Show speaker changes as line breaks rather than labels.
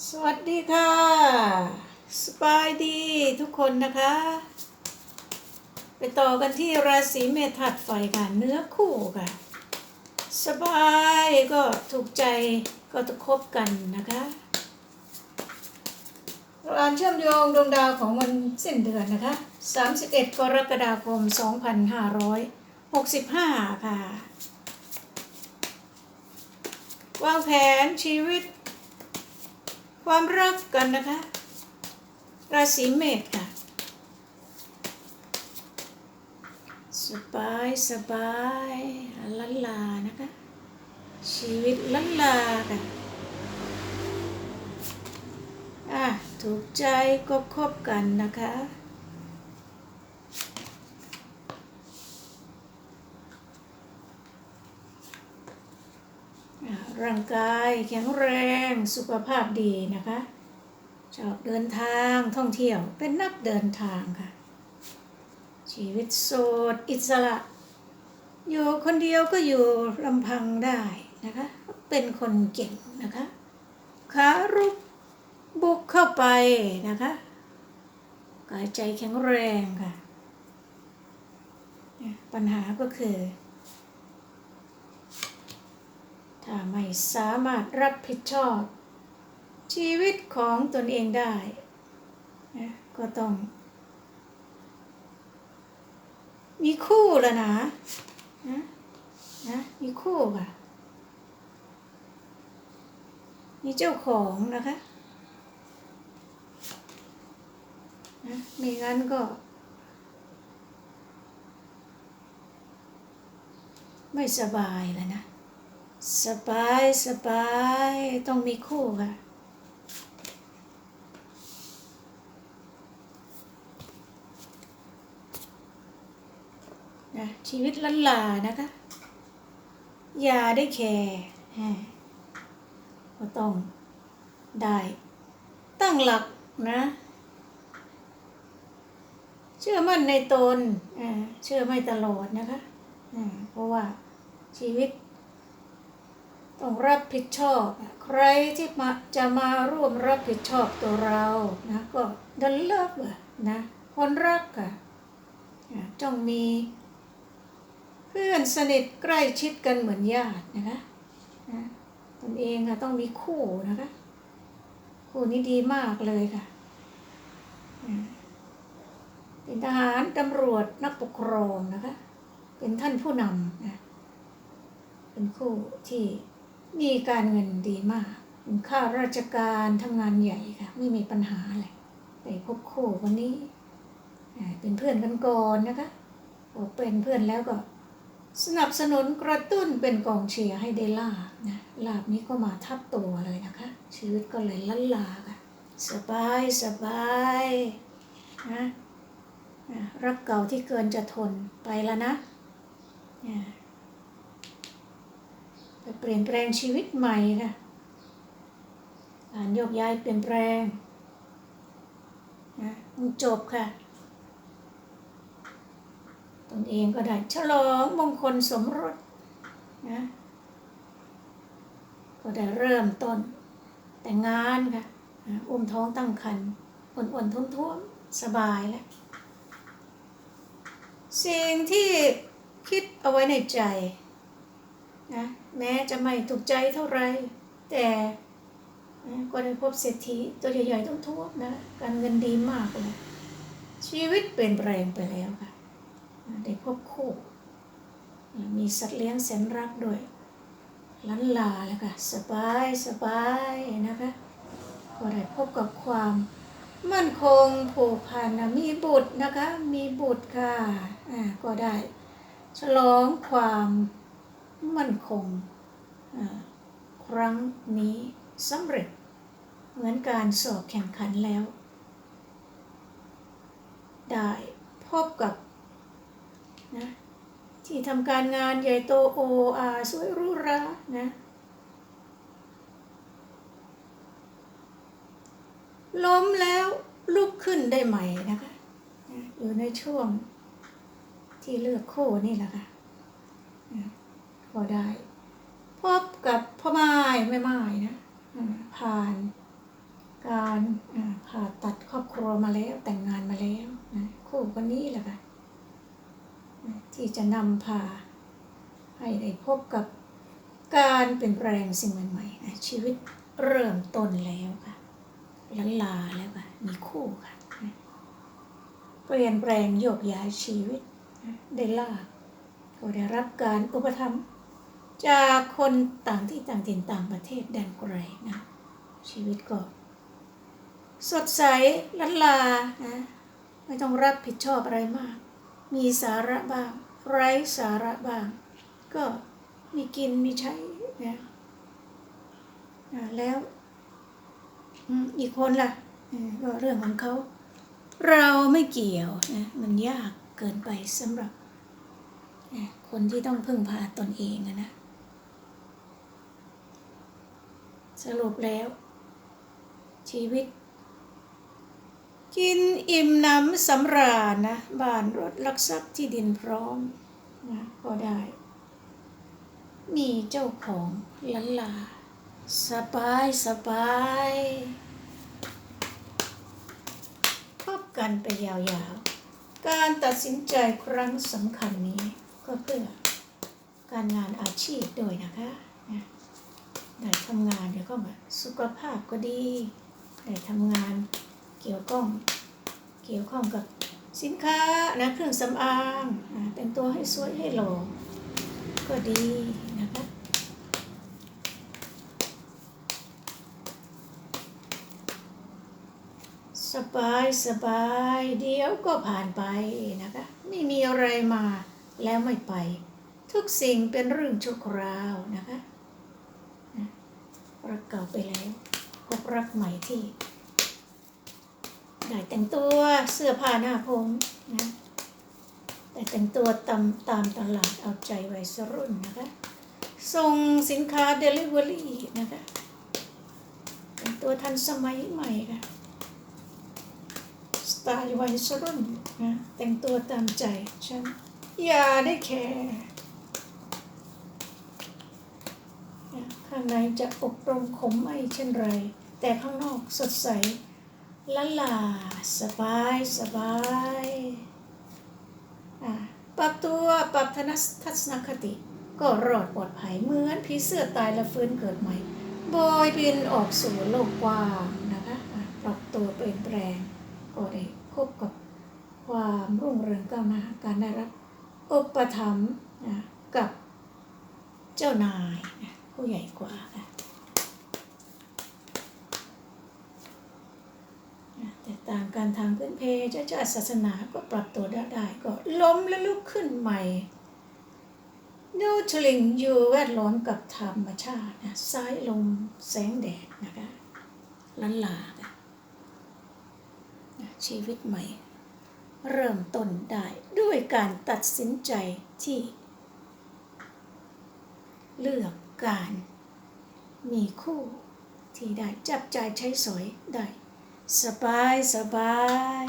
สวัสดีค่ะ สบายดีทุกคนนะคะ ไปต่อกันที่ราศีเมถัดไฟค่ะ เนื้อคู่ค่ะ สบายก็ถูกใจก็จะคบกันนะคะเราอ่านเชื่อมโยงดวงดาวของวันสิ้นเดือนนะคะ 31 กรกฎาคม 2565 ค่ะ วางแผนชีวิต ความรักกันนะคะ ราศีเมษค่ะ สบายสบายลันลานะคะ ชีวิตลันลาค่ะอะถูกใจก็คบกันนะคะ อะ ร่างกายแข็งแรงสุขภาพดีนะคะชอบเดินทางท่องเที่ยวเป็นนักเดินทางค่ะ ชีวิตโสดอิสระ อยู่คนเดียวก็อยู่ลำพังได้นะคะ เป็นคนเก่งนะคะขารุกบุกเข้าไปนะคะกายใจแข็งแรงค่ะ ปัญหาก็คือ ถ้าไม่สามารถรับผิดชอบ ชีวิตของตนเองได้ ก็ต้อง มีคู่แล้วนะนะนะมีคู่ค่ะ มีเจ้าของนะคะนะไม่งั้นก็ ไม่สบายแล้วนะ สบายสบายต้องมีคู่ค่ะ นะชีวิตลันลานะคะ อย่าได้แคร์ฮะก็ต้องได้ ตั้งหลักนะ เชื่อมั่นในตนอ่าเชื่อไม่ตลอดนะคะอ่าเพราะว่าชีวิต รับผิดชอบ ใครที่มาจะมาร่วมรับผิดชอบตัวเรานะก็ดันเลิกนะคนรักอะอะต้องมีเพื่อนสนิทใกล้ชิดกันเหมือนญาตินะคะนะตนเองค่ะต้องมีคู่นะคะ คู่นี้ดีมากเลยค่ะอะเป็นทหารตำรวจนักปกครองนะคะ เป็นท่านผู้นำนะเป็นคู่ที่ มีการเงินดีมากข้าราชการทำงานใหญ่ค่ะ ไม่มีปัญหาอะไรไปพบคู่วันนี้ เป็นเพื่อนกันก่อนนะคะพอเป็นเพื่อนแล้วก็ สนับสนุนกระตุ้นเป็นกองเชียร์ให้ได้ลาบนะลาบนี้ก็มาทับตัวเลยนะคะ ชีวิตก็เลยลันลาค่ะ สบายสบายนะรักเก่าที่เกินจะทนไปแล้วนะ เปลี่ยนแปลงชีวิตใหม่ค่ะการโยกย้ายเปลี่ยนแปลงนะมันจบค่ะ ตนเองก็ได้ฉลองมงคลสมรสนะก็ได้เริ่มต้น แต่งงานค่ะนะอุ้มท้องตั้งครรภ์อ่อนๆท้วมๆ สบายแล้ว สิ่งที่คิดเอาไว้ในใจ นะแม้จะไม่ถูกใจเท่าไร แต่นะก็ได้พบเศรษฐีตัวใหญ่ๆต้องทั่วมนะ การเงินดีมากเลยชีวิตเปลี่ยนแปลงไปแล้วค่ะ ได้พบคู่ มีสัตว์เลี้ยงแสนรักด้วยลันลาแล้วค่ะ สบายสบายนะคะก็ได้พบกับความมั่นคงผูกพันนะมีบุตรนะคะ มีบุตรค่ะ อ่า ก็ได้ ฉลองความ มั่นคง ครั้งนี้สำเร็จเหมือนการสอบแข่งขันแล้ว ได้พบกับนะที่ทำการงานใหญ่โตโออาสวยรูหรานะล้มแล้วลุกขึ้นได้ใหม่นะคะนะอยู่ในช่วงที่เลือกคู่นี่แหละค่ะ นะก็ได้พบกับพ่อไม้แม่ไม้นะผ่านการผ่าตัดครอบครัวมาแล้วแต่งงานมาแล้วนะคู่คนนี้แหละค่ะที่จะนำพาให้ได้พบกับการเปลี่ยนแปลงสิ่งใหม่ๆนะชีวิตเริ่มต้นแล้วค่ะลันลาแล้วค่ะมีคู่ค่ะนะเปลี่ยนแปลงโยกย้ายชีวิตนะได้ลาก็ได้รับการอุปถัมภ์ จากคนต่างที่ต่างถิ่นต่างประเทศแดนไกลนะชีวิตก็ สดใสลันลานะไม่ต้องรับผิดชอบอะไรมาก มีสาระบ้าง ไร้สาระบ้าง ก็มีกินมีใช้นะแล้วอีกคนล่ะเออก็เรื่องของเขา เราไม่เกี่ยวนะมันยากเกินไปสำหรับคนที่ต้องพึ่งพาตนเองนะ สรุปแล้ว ชีวิต กินอิ่มน้ำสำราญนะ บ้านรถลักทรัพย์ที่ดินพร้อมนะก็ได้ มีเจ้าของลันลา สบายสบายพบกันไปยาวๆ การตัดสินใจครั้งสำคัญนี้ก็เพื่อการงานอาชีพด้วยนะคะ ได้ทำงานเดี๋ยวก็มาสุขภาพก็ดีได้ทำงานเกี่ยวข้องเกี่ยวข้องกับสินค้านะเครื่องสำอางอ่าแต่งตัวให้สวยให้หล่อก็ดีนะคะสบายสบายเดี๋ยวก็ผ่านไปนะคะ ไม่มีอะไรมาแล้วไม่ไป ทุกสิ่งเป็นเรื่องชั่วคราวนะคะ รักเก่าไปแล้ว พบรักใหม่ที่ได้แต่งตัวเสื้อผ้าหน้าผมนะแต่แต่งตัวตามตามตลาดเอาใจวัยรุ่นนะคะ ส่งสินค้าเดลิเวอรี่นะคะ แต่งตัวทันสมัยใหม่ค่ะ สไตล์วัยรุ่นนะ แต่งตัวตามใจฉัน อย่าได้แคร์นะ ข้างในจะอบรมขมไม่เช่นไร แต่ข้างนอกสดใสละลาสบายสบายปรับตัวปรับทนทัศนคติ ก็รอดปลอดภัยเหมือนผีเสื้อตายและฟื้นเกิดใหม่บอยบินออกสู่โลกกว้างนะคะปรับตัวเปลี่ยนแปลงก็ได้พบกับความรุ่งเรืองก้าวหน้าการได้รับอุปถัมภ์กับเจ้านาย ผู้ใหญ่กว่าค่ะแต่ต่างกันทางพื้นเพเจ้าชาติศาสนาก็ปรับตัวได้ไดก็ล้มและลุกขึ้นใหม่นูทลิงอยู่แวดล้อมกับธรรมชาตินะสายลมแสงแดดนะคะลันลาค่ะชีวิตใหม่ เริ่มต้นได้ด้วยการตัดสินใจที่ เลือก การ มีคู่ที่ได้จับใจใช้สอยได้ สบายสบาย